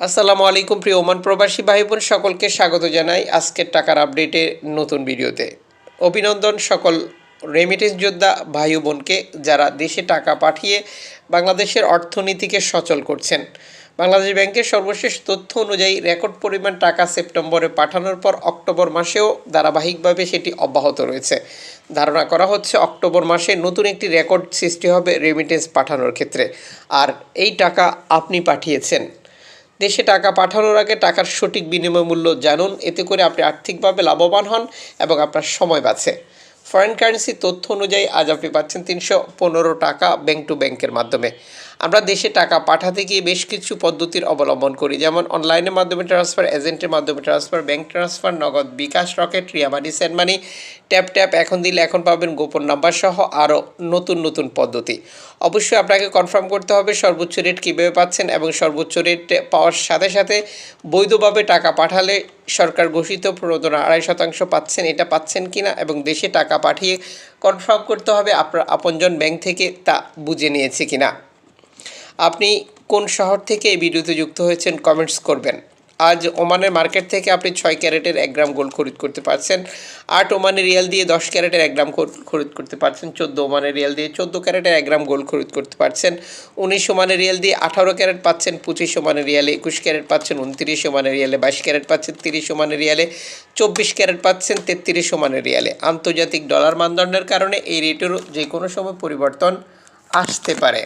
আসসালামু আলাইকুম প্রিয় ওমান প্রবাসী ভাই বোন সকলকে স্বাগত জানাই আজকের টাকার আপডেটে নতুন ভিডিওতে। অভিনন্দন সকল রেমিটেন্স যোদ্ধা ভাই বোনকে যারা দেশে টাকা পাঠিয়ে বাংলাদেশের অর্থনীতিকে সচল করছেন। বাংলাদেশ ব্যাংকের সর্বশেষ তথ্য অনুযায়ী রেকর্ড পরিমাণ টাকা সেপ্টেম্বরে পাঠানোর পর অক্টোবর মাসেও ধারাবাহিকভাবে সেটি অব্যাহত রয়েছে। ধারণা করা হচ্ছে অক্টোবর মাসে নতুন একটি রেকর্ড সৃষ্টি হবে রেমিটেন্স পাঠানোর ক্ষেত্রে। আর এই টাকা আপনি পাঠিয়েছেন। দেশে টাকা পাঠানোর আগে টাকার সঠিক বিনিময় মূল্য জানুন। এতে করে আপনি আর্থিকভাবে লাভবান হন এবং আপনার সময় বাঁচে। ফরেন কারেন্সি তথ্য অনুযায়ী আজ আপনি পাচ্ছেন তিনশো পনেরো টাকা ব্যাংক টু ব্যাংকের মাধ্যমে। আমরা দেশে টাকা পাঠাতে গিয়ে বেশ কিছু পদ্ধতির অবলম্বন করি। যেমন অনলাইনের মাধ্যমে ট্রান্সফার এজেন্টের মাধ্যমে transfer bank transfer Nagad bKash Rocket Ria money money tap tap এখন দিলে এখন পাবেন গোপন নাম্বার সহ আরও নতুন নতুন পদ্ধতি। অবশ্যই আপনাকে কনফার্ম করতে হবে সর্বোচ্চ রেট কীভাবে পাচ্ছেন এবং সর্বোচ্চ রেট পাওয়ার সাথে সাথে বৈধভাবে টাকা পাঠালে সরকার ঘোষিত প্রণোদনা আড়াই শতাংশ পাচ্ছেন, এটা পাচ্ছেন কি না এবং দেশে টাকা পাঠিয়ে কনফার্ম করতে হবে আপনার আপনজন ব্যাংক থেকে তা বুঝে নিয়েছে কিনা। আপনি কোন শহর থেকে এই ভিডিওতে যুক্ত হয়েছেন কমেন্টস করবেন। আজ ওমানের মার্কেট থেকে আপনি ছয় ক্যারেটের এক গ্রাম গোল্ড খরিদ করতে পারছেন। আট ওমানের রিয়াল দিয়ে দশ ক্যারেটের এক গ্রাম খরিদ করতে পারছেন। চোদ্দ ওমানের রিয়াল দিয়ে চোদ্দ ক্যারেটের এক গ্রাম গোল্ড খরিদ করতে পারছেন। উনিশ ওমানের রিয়াল দিয়ে আঠারো ক্যারেট পাচ্ছেন। পঁচিশ ওমানের রিয়ালে একুশ ক্যারেট পাচ্ছেন। উনত্রিশ ওমানের রিয়ালে বাইশ ক্যারেট পাচ্ছেন। তিরিশ ওমানের রিয়ালে চব্বিশ ক্যারেট পাচ্ছেন। তেত্রিশ ওমানের রিয়ালে আন্তর্জাতিক ডলার মানদণ্ডের কারণে এই রেটেরও যে কোনো সময় পরিবর্তন আসতে পারে।